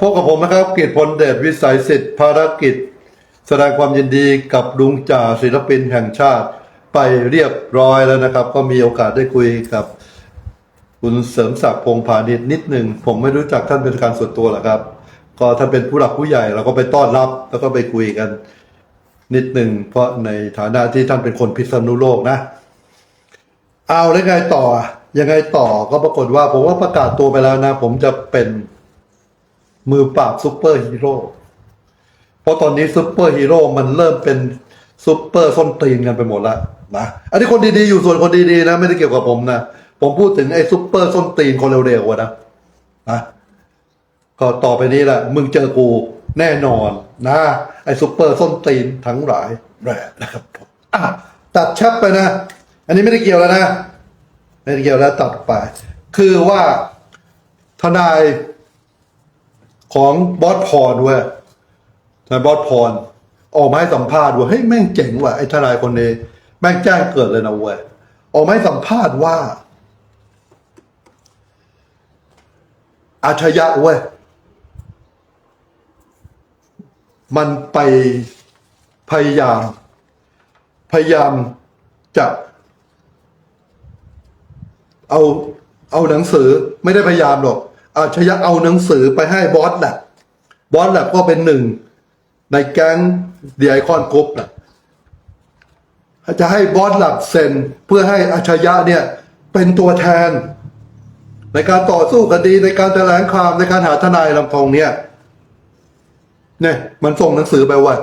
พบกับผมนะครับกิพลเดชวิสัยสิทธิ์ภารกิจ แสดงความยินดีกับลุงจ่าศิลปินแห่งชาติไปเรียบร้อยแล้วนะครับ ก็มีโอกาสได้คุยกับคุณเสริมศักดิ์พงพาณิชย์นิดหนึ่งผมไม่รู้จักท่านเป็นการส่วนตัวหรอกครับ ก็ท่านเป็นผู้หลักผู้ใหญ่เราก็ไปต้อนรับ แล้วก็ไปคุยกันนิดหนึ่งเพราะในฐานะที่ท่านเป็นคนพิษณุโลกนะ เอาแล้วไงต่อยังไงต่อก็ปรากฏว่าผมว่าประกาศตัวไปแล้วนะ ผมจะเป็น มือปราบซูเปอร์ฮีโร่เพราะตอนนี้ซูเปอร์ฮีโร่มันเริ่มเป็นซูเปอร์ส้นตีนกันไปหมดแล้วนะอันนี้คนดีๆอยู่ส่วนคนดีๆนะ ไม่ได้เกี่ยวกับผมนะ ผมพูดถึงไอ้ซูเปอร์ส้นตีนคนเร็วๆนะนะก็ต่อไปนี้แหละมึงเจอกูแน่นอนนะ ไอ้ซูเปอร์ส้นตีนทั้งหลายแหละนะครับผมอะตัดชับไปนะ อันนี้ไม่ได้เกี่ยวแล้วนะไม่ได้เกี่ยวแล้วตัดไป คือว่าทนาย ของบอสพรเว้ยทนายบอสพร ออกมาให้สัมภาษณ์ว่าเฮ้ยแม่งเจ๋งว่ะไอ้ทนายคนนี้แม่งแจ้งเกิดเลยนะเว้ยออกมาให้สัมภาษณ์ว่าอาชญะเว้ยมันไปพยายาม พยายามจะเอาเอาหนังสือไม่ได้พยายามหรอก อาชญะเอาหนังสือไปให้บอสแลบบอสแลบก็เป็นหนึ่ง ในแก๊งเดียไอคอนกรุ๊ปนะจะให้บอสแลบเซ็นเพื่อให้อาชญะเนี่ยเป็นตัวแทน ในการต่อสู้คดีในการแถลงข่าวในการหาทนายลำพองเนี่ยเนี่ยมันส่งหนังสือไปว่า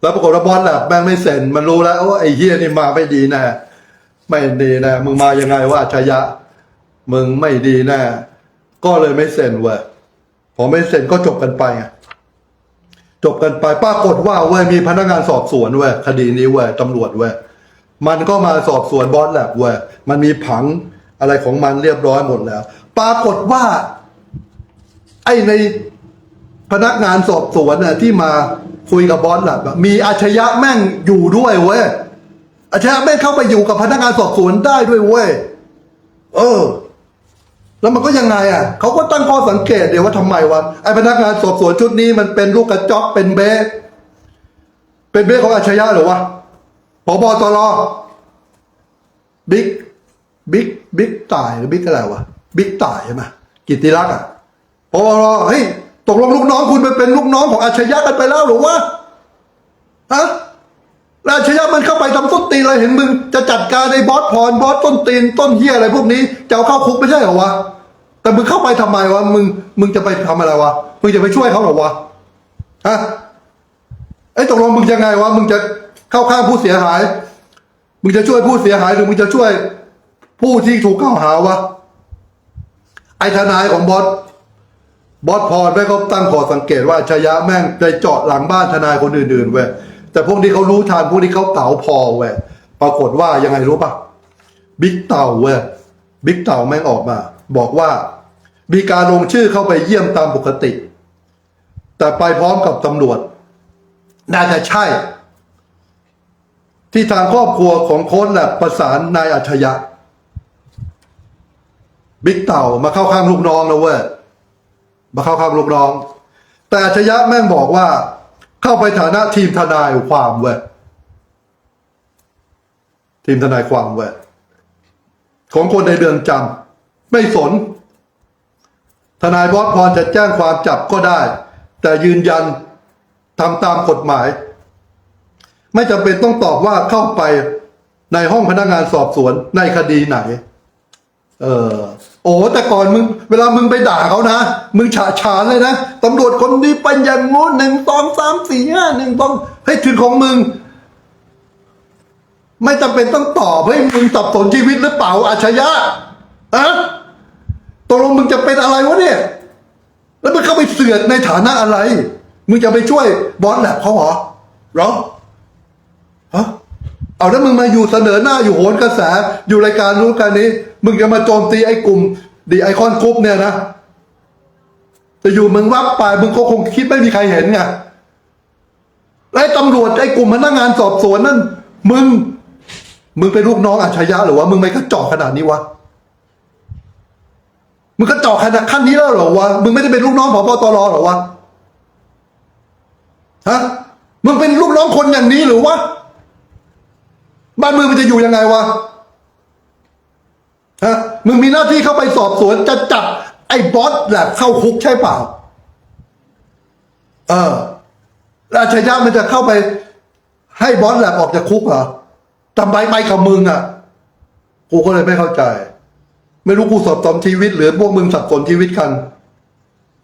แล้วปรากฏว่าบอสแลบแม่งไม่เซ็นมันรู้แล้วว่าไอ้เฮียนี่มาไม่ดีแน่ไม่ดีแน่มึงมายังไงว่าอาชญะมึงไม่ดีแน่ ก็เลยไม่เซ็นเว้ยพอไม่เซ็นก็จบกันไปไงจบกันไปปรากฏว่าเว้ยมีพนักงานสอบสวนเว้ยคดีนี้เว้ยตำรวจเว้ยมันก็มาสอบสวนบอสแลบเว้ยมันมีผังอะไรของมันเรียบร้อยหมดแล้ว ปรากฏว่า ไอ้ในพนักงานสอบสวนน่ะที่มาคุยกับบอสแลบมีอาชญะแม่งอยู่ด้วยเว้ยอาชญะแม่งเข้าไปอยู่กับพนักงานสอบสวนได้ด้วยเว้ยเออ แล้วมันก็ยังไงอะเขาก็ตั้งข้อสังเกตเดี๋ยวว่าทำไมวะไอ้พนักงานสอบสวนชุดนี้มันเป็นลูกกระจอกเป็นเบสเป็นเบสของอาชญะเหรือวะพบตรบิ๊กบิ๊กบิ๊กตายหรือบิ๊กอะไรวะบิ๊กตายใช่ไหมกิตติรักษ์อะพบตรเฮ้ยตกลงลูกน้องคุณไปเป็นลูกน้องของอาชญะกันไปแล้วหรือวะฮะ แล้วอาชญะมันเข้าไปทำต้นตีนอะไรเห็นมึงจะจัดการไอ้บอสพรบอสต้นตีนต้นเฮียอะไรพวกนี้จะเอาเข้าคุกไม่ใช่เหรอวะแต่มึงเข้าไปทำไมวะมึงมึงจะไปทำอะไรวะมึงจะไปช่วยเขาเหรอวะฮะไอ้ยตกลงมึงยังไงวะมึงจะเข้าข้างผู้เสียหาย มึงจะช่วยผู้เสียหายหรือมึงจะช่วยผู้ที่ถูกกล่าวหาวะไอ้ทนายของบอสบอสพรแม่ก็ตั้งข้อสังเกตว่าชยะแม่งไปเจาะหลังบ้านทนายคนอื่นๆเว้ย แต่พวกนี้เขารู้ทันพวกนี้เขาเต๋าพอเว้ยปรากฏว่ายังไงรู้ปะบิ๊กเต่าเว้ยบิ๊กเต่าแม่งออกมา บอกว่า มีการลงชื่อเข้าไปเยี่ยมตามปกติ แต่ไปพร้อมกับตำรวจ น่าจะใช่ ที่ทางครอบครัวของโค้นแหลบประสานนายอัจฉริยะบิ๊กเต่ามาเข้าข้างลูกน้องนะเว้ยมาเข้าข้างลูกน้อง แต่อัจฉริยะแม่งบอกว่า เข้าไปฐานะทีมทนายความเว้ยทีมทนายความเว้ยของคนในเรือนจำไม่สน ทนายบอสพรจะแจ้งความจับก็ได้ แต่ยืนยันทำตามกฎหมาย ไม่จำเป็นต้องตอบว่าเข้าไปในห้องพนักงานสอบสวนในคดีไหน เออ อ้แต่ก่อนมึงเวลามึงไปด่าเขานะ มึงฉาฉานเลยนะตำรวจคนนี้เป็นอย่างงู้นหนึ่งสองสามสี่ห้าหนึ่งตองให้ถึงของมึง ไม่จำเป็นต้องตอบให้ยมึงสับสนชีวิตหรือเปล่าอาชญะอะตกลงมึงจะเป็นอะไรวะเนี่ย แล้วมึงเข้าไปเสือกในฐานะอะไร มึงจะไปช่วยบอสแลบเขาเหรอหรอฮะเอาแล้วมึงมาอยู่เสนอหน้าอยู่โหนกระแสอยู่รายการรู้กันนี้ มึงจะมาโจมตีไอ้กลุ่มดีไอคอนกรุ๊ปเนี่ยนะแต่อยู่มึงวับไปมึงก็คงคิดไม่มีใครเห็นไงไอ้ตำรวจไอ้กลุ่มพนักงานสอบสวนนั่น มึง มึงเป็นลูกน้องอัจฉริยะหรือว่ามึงไม่กระจอกขนาดนี้วะมึงก็เจาะขนาดขั้นนี้แล้วหรอวะมึงไม่ได้เป็นลูกน้องผบตรหรอวะฮะมึงเป็นลูกน้องคนอย่างนี้หรือวะบ้านเมืองมันจะอยู่ยังไงวะ ฮะมึงมีหน้าที่เข้าไปสอบสวนจะจับไอ้บอสแหละเข้าคุกใช่เปล่า เออราชยะมันจะเข้าไป ให้บอสแหละออกจากคุกเหรอทำไมไปกับมึงอะ กูก็เลยไม่เข้าใจ ไม่รู้กูสับสนชีวิตหรือพวกมึงสับสนชีวิตกัน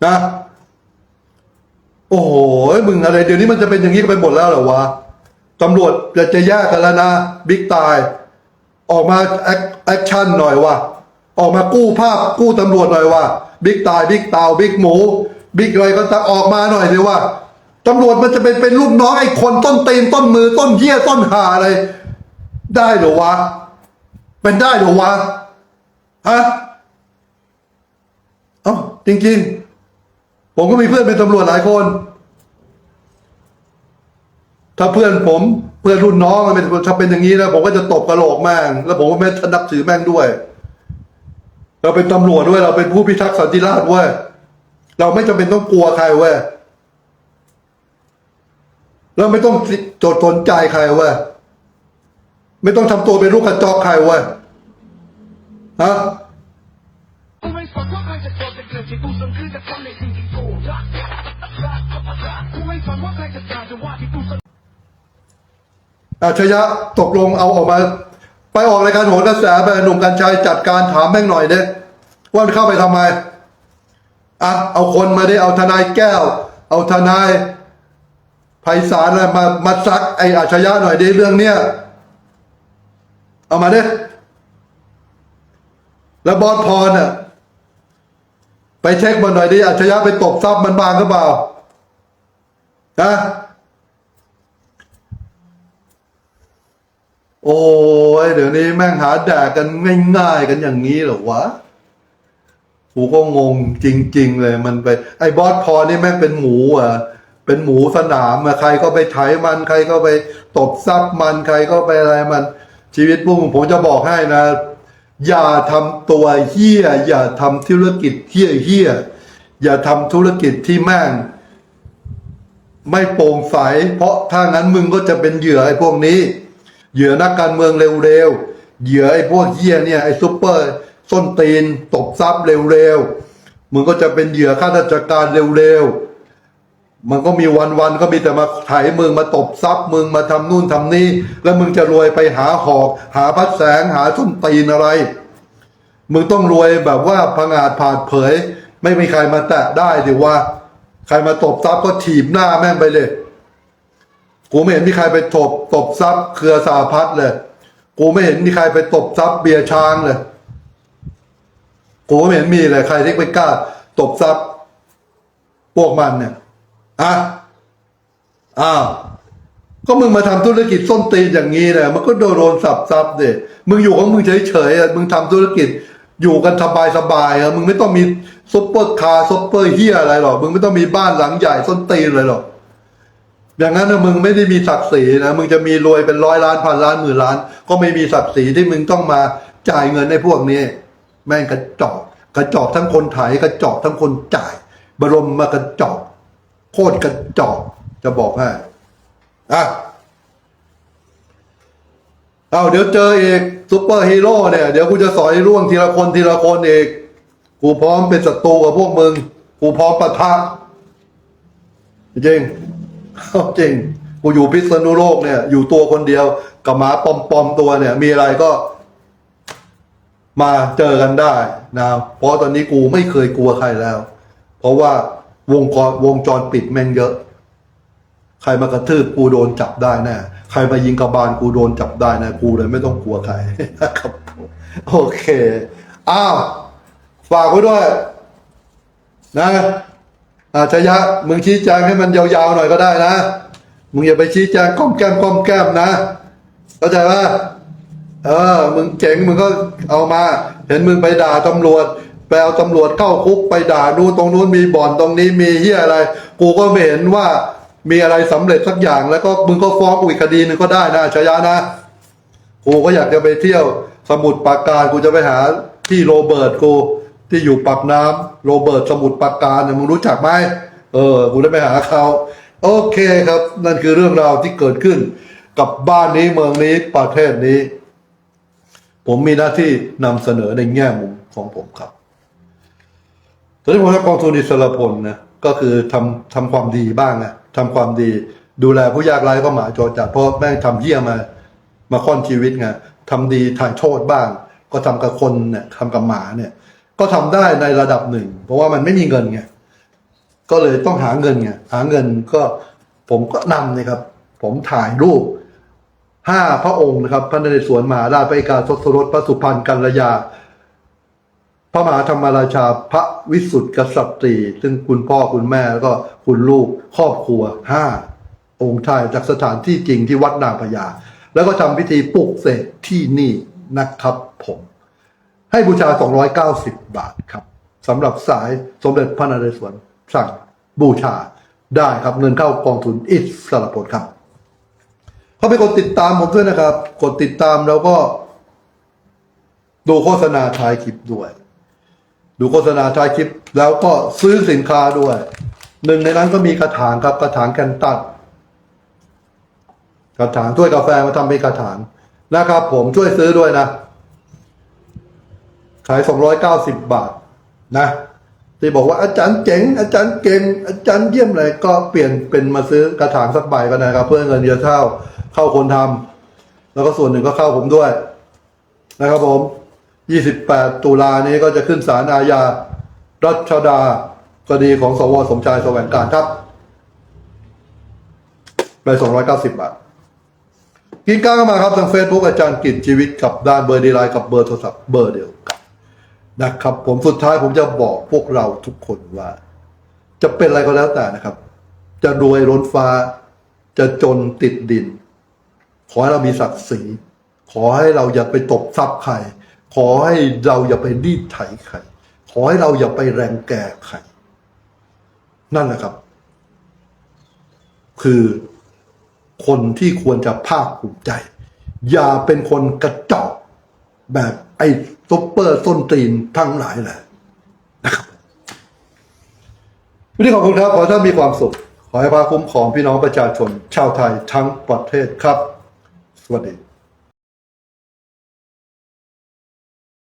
นะ โอ้โหมึงอะไร เดี๋ยวนี้มันจะเป็นอย่างนี้กันไปหมดแล้วเหรอวะตำรวจจะจะแยกกันแล้วนะ บิ๊กตาย ออกมาแอคชั่นหน่อยว่ะออกมากู้ภาพกู้ตำรวจหน่อยว่ะบิ๊กตายบิ๊กเตาบิ๊กหมูบิ๊กอะไรก็จะออกมาหน่อยเลยว่าตำรวจมันจะเป็นเป็นลูกน้องไอ้คนต้นเตีนต้นมือต้นเหี้ยต้นหาอะไร ได้เหรอวะเป็นได้เหรอวะฮะเอ้าจริง ๆ ผมก็มีเพื่อนเป็นตำรวจหลายคน ถ้าเพื่อนผม เพื่อนรุ่นน้องมันเป็นถ้าเป็นอย่างนี้แล้วผมก็จะตบกระโหลกแม่งแล้วผมก็ไม่นับถือแม่งด้วย เราเป็นตำรวจด้วย เราเป็นผู้พิทักษ์สันติราษฎร์เว้ยเราไม่จำเป็นต้องกลัวใครเว้ยเราไม่ต้องโจดสนใจใครเว้ยไม่ต้องทำตัวเป็นลูกกระจอกใครเว้ยฮะ อาชญะตกลงเอาออกมา ไปออกรายการโหนกระแสไปหนุ่มกัญชัยจัดการถามแม่งหน่อยเด้ว่ามันเข้าไปทำไมอะเอาคนมาได้เอาทนายแก้ว เอาทนายไพศาลอะไรมามาซักไอ้อาชญะหน่อยดิเรื่องเนี้ยเอามาเด้แล้วบอสพรน่ะไปเช็คมันหน่อยดิอาชญะไปตบทรัพย์มันบางหรือเปล่านะ โอ้ยเดี๋ยวนี้แม่งหาแดกกันง่ายๆกันอย่างนี้เหรอวะกูก็งงจริง ๆ เลยมันไป ไอ้บอสพอนี่แม่งเป็นหมูอะเป็นหมูสนามอะใครก็ไปไถมัน ใครก็ไปตบซับมันใครก็ไปอะไรมัน ชีวิตพวกมึงผมจะบอกให้นะ อย่าทำตัวเฮี้ย อย่าทำธุรกิจเฮี้ยเฮี้ยอย่าทำธุรกิจที่แม่ง ไม่โปร่งใสเพราะถ้างั้นมึงก็จะเป็นเหยื่อไอ้พวกนี้ เหยื่อนักการเมืองเร็วๆ เหยื่อไอ้พวกเฮียเนี่ยไอ้ซุปเปอร์ส้นตีนตบซับเร็วๆ มึงก็จะเป็นเหยื่อข้าราชการเร็วๆ มันก็มีวันๆ ก็มีแต่มาไถมึงมาตบซับมึงมาทำนู่นทำนี่ แล้วมึงจะรวยไปหาหอก หาพัดแสงหาส้นตีนอะไร มึงต้องรวยแบบว่าผงาดผาดเผย ไม่มีใครมาแตะได้ดิว่า ใครมาตบซับก็ถีบหน้าแม่งไปเลย กูไม่เห็นมีใครไปตบตบซับเครือสาพัดเลย กูไม่เห็นมีใครไปตบซับเบียร์ช้างเลย กูไม่เห็นมีเลยใครที่ไปกล้า ตบซับพวกมันเนี่ยอะอ้าวก็มึงมาทำธุรกิจส้นตีนอย่างนี้เนี่ยมันก็โดนโดนสับซับเด็มึงอยู่ของมึงเฉยๆอะมึงทำธุรกิจอยู่กันสบายสบายๆอะมึงไม่ต้องมีซุปเปอร์คาร์ซุปเปอร์เฮียอะไรหรอกมึงไม่ต้องมีบ้านหลังใหญ่ส้นตีนเลยหรอก อย่างนั้นนะมึงไม่ได้มีศักดิ์ศรีนะมึงจะมีรวยเป็นร้อยล้านพันล้านหมื่นล้าน ก็ไม่มีศักดิ์ศรีที่มึงต้องมาจ่ายเงินในพวกนี้ แม่งกระจอกกระจอกทั้งคนไถกระจอกทั้งคนจ่าย บรมมากระจอกโคตรกระจอกจะบอกให้อะเอาเดี๋ยวเจอเอกซุปเปอร์ฮีโร่เนี่ย เดี๋ยวกูจะสอยร่วงทีละคนทีละคนเอกกูพร้อมเป็นศัตรูกับพวกมึง กูพร้อมปะทะจริง จริงกูอยู่พิษณุโลกเนี่ย อยู่ตัวคนเดียวกับหมาปอมปอมๆตัวเนี่ย มีอะไรก็ มาเจอกันได้นะเพราะตอนนี้กูไม่เคยกลัวใครแล้ว เพราะว่าวงกรวงจรปิดแม่งเยอะ ใครมากระทืบกูโดนจับได้แน่ใครมายิงกระบาลกูโดนจับได้นะกูเลยไม่ต้องกลัวใครนะครับ โอเคอ้าวฝากไว้ด้วย นะ อาชยะมึงชี้แจงให้มันยาวๆหน่อยก็ได้นะ มึงอย่าไปชี้แจงก้อมแก้มก้อมแก้มนะเข้าใจป่ะเออ มึงเจ๋งมึงก็เอามา เห็นมึงไปด่าตำรวจไปเอาตำรวจเข้าคุกไปด่าดูนตรงนู้นมีบ่อนตรงนี้มีเฮียอะไร กูก็ไม่เห็นว่ามีอะไรสำเร็จสักอย่าง แล้วก็มึงก็ฟ้องกูอีกคดีหนึ่งก็ได้นะอาชยะนะ กูก็อยากจะไปเที่ยวสมุทรปราการกูจะไปหาพี่โรเบิร์ตกู ที่อยู่ปากน้ำโรเบิร์ตสมุทรปาการเนี่ยมึงรู้จักไหมเออกูได้ไปหาเขาโอเคครับ นั่นคือเรื่องราวที่เกิดขึ้น กับบ้านนี้เมืองนี้ประเทศนี้ ผมมีหน้าที่นำเสนอในแง่มุมของผมครับตอนนี้ผมทำกองทุนอิสระพลนะก็คือทำทำความดีบ้างนะทำความดี ดูแลผู้ยากไร้ก็หมาจอจัดเพราะแม่งทำเยี่ยมา มาค่อนชีวิตไงทำดีถ่ายโทษบ้าง ก็ทำกับคนเนี่ยทำกับหมาเนี่ย ก็ทำได้ในระดับหนึ่ง เพราะว่ามันไม่มีเงินไงก็เลยต้องหาเงินไงหาเงินก็ผมก็นำนะครับ ผมถ่ายรูปห้าพระองค์นะครับ พระนเรศวรมหาราชพระเอกาทศรสพระสุพรรณกัลยา พระมหาธรรมราชาพระวิสุทธิกษัตริย์ซึ่งคุณพ่อคุณแม่แล้วก็คุณลูกครอบครัวห้าองค์ชายจากสถานที่จริงที่วัดนางพญาแล้วก็ทำพิธีปลุกเสกที่นี่นะครับผม ให้บูชา 290 บาทครับสำหรับสายสมเด็จพระนเรศวรสั่งบูชาได้ครับเงินเข้ากองทุนอิสระพลครับเข้าไปกดติดตามผมด้วยนะครับ กดติดตามแล้วก็ดูโฆษณาท้ายคลิปด้วย ดูโฆษณาท้ายคลิป แล้วก็ซื้อสินค้าด้วย หนึ่งในนั้นก็มีกระถางครับกระถางแคนตันกระถางถ้วยกาแฟมาทำเป็นกระถางนะครับ ผมช่วยซื้อด้วยนะ ขาย 290 บาทนะที่บอกว่าอาจารย์เจ๋ง อาจารย์เก่ง อาจารย์เยี่ยมเลยก็เปลี่ยนเป็นมาซื้อกระถางสักใบก็ได้ครับ เพื่อเงินเดือนเข้าเข้าคนทำแล้วก็ส่วนหนึ่งก็เข้าผมด้วย นะครับผม 28 ตุลานี้ก็จะขึ้นศาลอาญารัชดาคดีของสวสมชายแสวงการครับไป290 บาท กินก้าวมาครับทางเฟซบุ๊กอาจารย์กิจชีวิตกับด้านเบอร์ดีไลน์กับเบอร์โทรศัพท์เบอร์เดียว นะครับผมสุดท้ายผมจะบอกพวกเราทุกคนว่า จะเป็นอะไรก็แล้วแต่นะครับ จะรวยล้นฟ้า จะจนติดดิน ขอให้เรามีศักดิ์ศรีขอให้เราอย่าไปตบทรัพย์ใคร ขอให้เราอย่าไปรีดไถใคร ขอให้เราอย่าไปแรงแก่ใคร นั่นแหละครับ คือคนที่ควรจะภาคภูมิใจ อย่าเป็นคนกระจอกแบบ ไอ้ซุปเปอร์ส้นตีนทั้งหลายแหละนะครับวันนี้ขอบคุณครับขอท่านมีความสุข ขอให้พระคุ้มของพี่น้องประชาชน ชาวไทยทั้งประเทศครับ สวัสดี